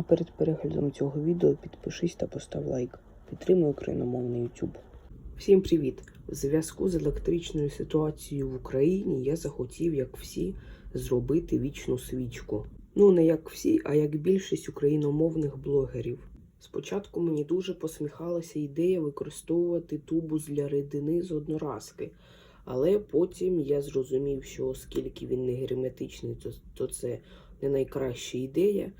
А перед переглядом цього відео підпишись та постав лайк. Підтримуй україномовний YouTube. Всім привіт! В зв'язку з електричною ситуацією в Україні я захотів, як всі, зробити вічну свічку. Ну, не як всі, а як більшість україномовних блогерів. Спочатку мені дуже посміхалася ідея використовувати тубус для рідини з одноразки, але потім я зрозумів, що оскільки він не герметичний, то, то це не найкраща ідея.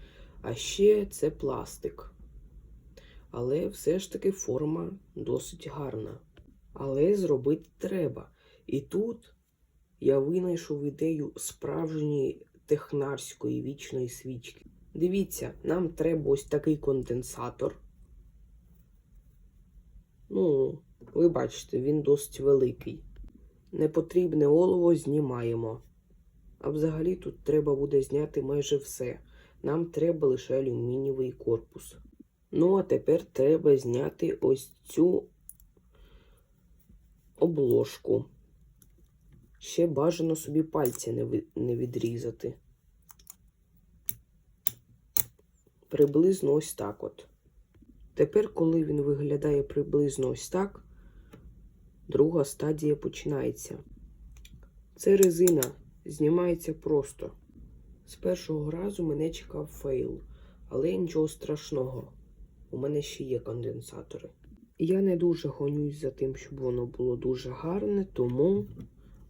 А ще це пластик. Але все ж таки форма досить гарна. Але зробити треба. І тут я винайшов ідею справжньої технарської вічної свічки. Дивіться, нам треба ось такий конденсатор. Ну, ви бачите, він досить великий. Непотрібне олово знімаємо. А взагалі тут треба буде зняти майже все. Нам треба лише алюмінієвий корпус. Ну, а тепер треба зняти ось цю обложку. Ще бажано собі пальці не, відрізати. Приблизно ось так от. Тепер, коли він виглядає приблизно ось так, друга стадія починається. Це резина знімається просто. З першого разу мене чекав фейл, але нічого страшного. У мене ще є конденсатори. Я не дуже гонюсь за тим, щоб воно було дуже гарне, тому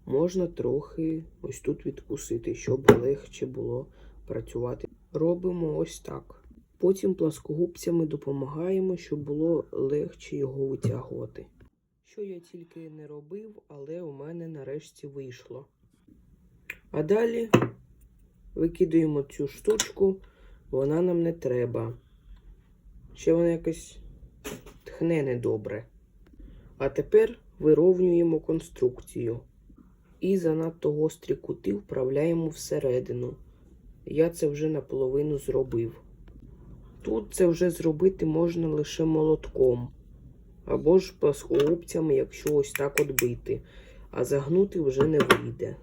можна трохи ось тут відкусити, щоб легше було працювати. Робимо ось так. Потім пласкогубцями допомагаємо, щоб було легше його витягувати. Що я тільки не робив, але у мене нарешті вийшло. А далі викидаємо цю штучку, вона нам не треба. Ще вона якось тхне недобре. А тепер вирівнюємо конструкцію. І занадто гострі кути вправляємо всередину. Я це вже наполовину зробив. Тут це вже зробити можна лише молотком. Або ж плоскогубцями, якщо ось так от бити, а загнути вже не вийде.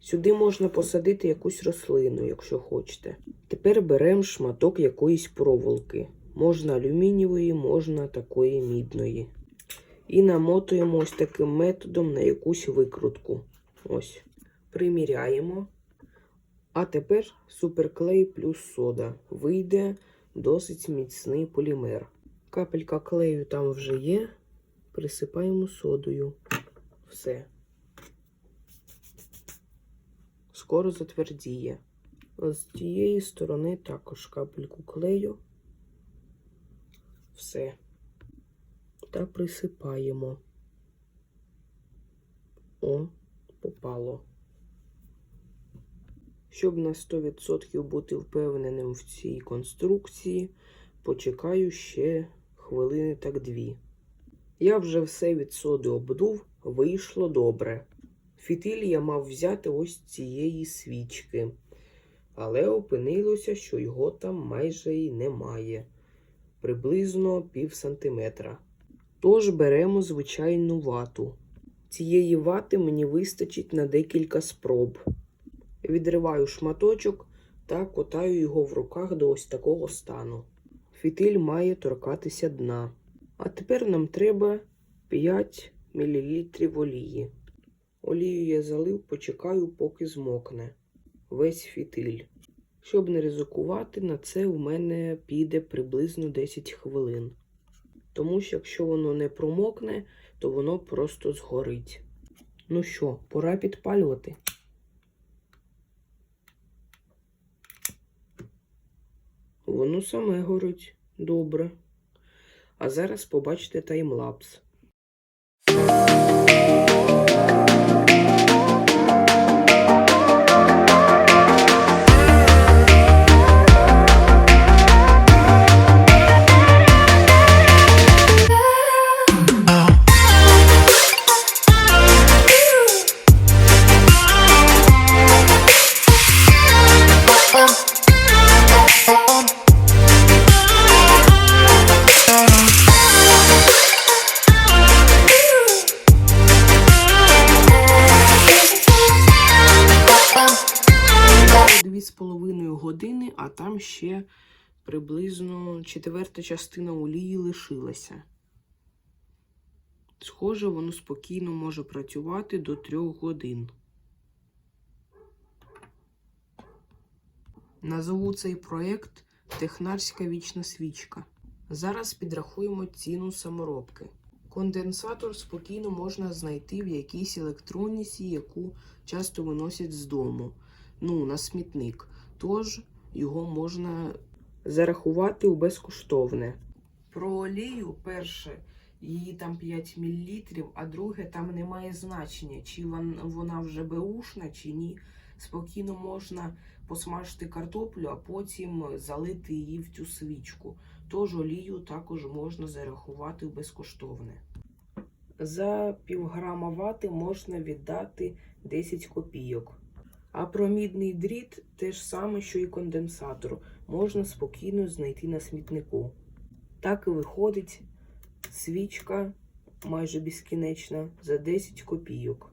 Сюди можна посадити якусь рослину, якщо хочете. Тепер беремо шматок якоїсь проволоки. Можна алюмінієвої, можна такої мідної. І намотуємо ось таким методом на якусь викрутку. Ось. Приміряємо. А тепер суперклей плюс сода. Вийде досить міцний полімер. Капелька клею там вже є. Присипаємо содою. Все. Скоро затвердіє. З тієї сторони також капельку клею. Все. Та присипаємо. О, попало. Щоб на 100% бути впевненим в цій конструкції, почекаю ще хвилини так дві. Я вже все від соди обдув, вийшло добре. Фітиль я мав взяти ось цієї свічки, але опинилося, що його там майже й немає, приблизно пів сантиметра. Тож беремо звичайну вату. Цієї вати мені вистачить на декілька спроб. Відриваю шматочок та котаю його в руках до ось такого стану. Фітиль має торкатися дна. А тепер нам треба 5 мл олії. Олію я залив, почекаю, поки змокне весь фітиль. Щоб не ризикувати, на це у мене піде приблизно 10 хвилин. Тому що якщо воно не промокне, то воно просто згорить. Ну що, пора підпалювати. Воно саме горить добре. А зараз побачите таймлапс. А там ще приблизно четверта частина олії лишилася. Схоже, воно спокійно може працювати до трьох годин. Назову цей проєкт Технарська вічна свічка. Зараз підрахуємо ціну саморобки. Конденсатор спокійно можна знайти в якійсь електроніці, яку часто виносять з дому, ну, на смітник. Тож його можна зарахувати у безкоштовне. Про олію перше, її там 5 мл, а друге там немає значення, чи вона вже беушна, чи ні. Спокійно можна посмажити картоплю, а потім залити її в цю свічку. Тож олію також можна зарахувати в безкоштовне. За півграма вати можна віддати 10 копійок. А промідний дріт те ж саме, що і конденсатор, можна спокійно знайти на смітнику. Так і виходить свічка майже безкінечна за 10 копійок.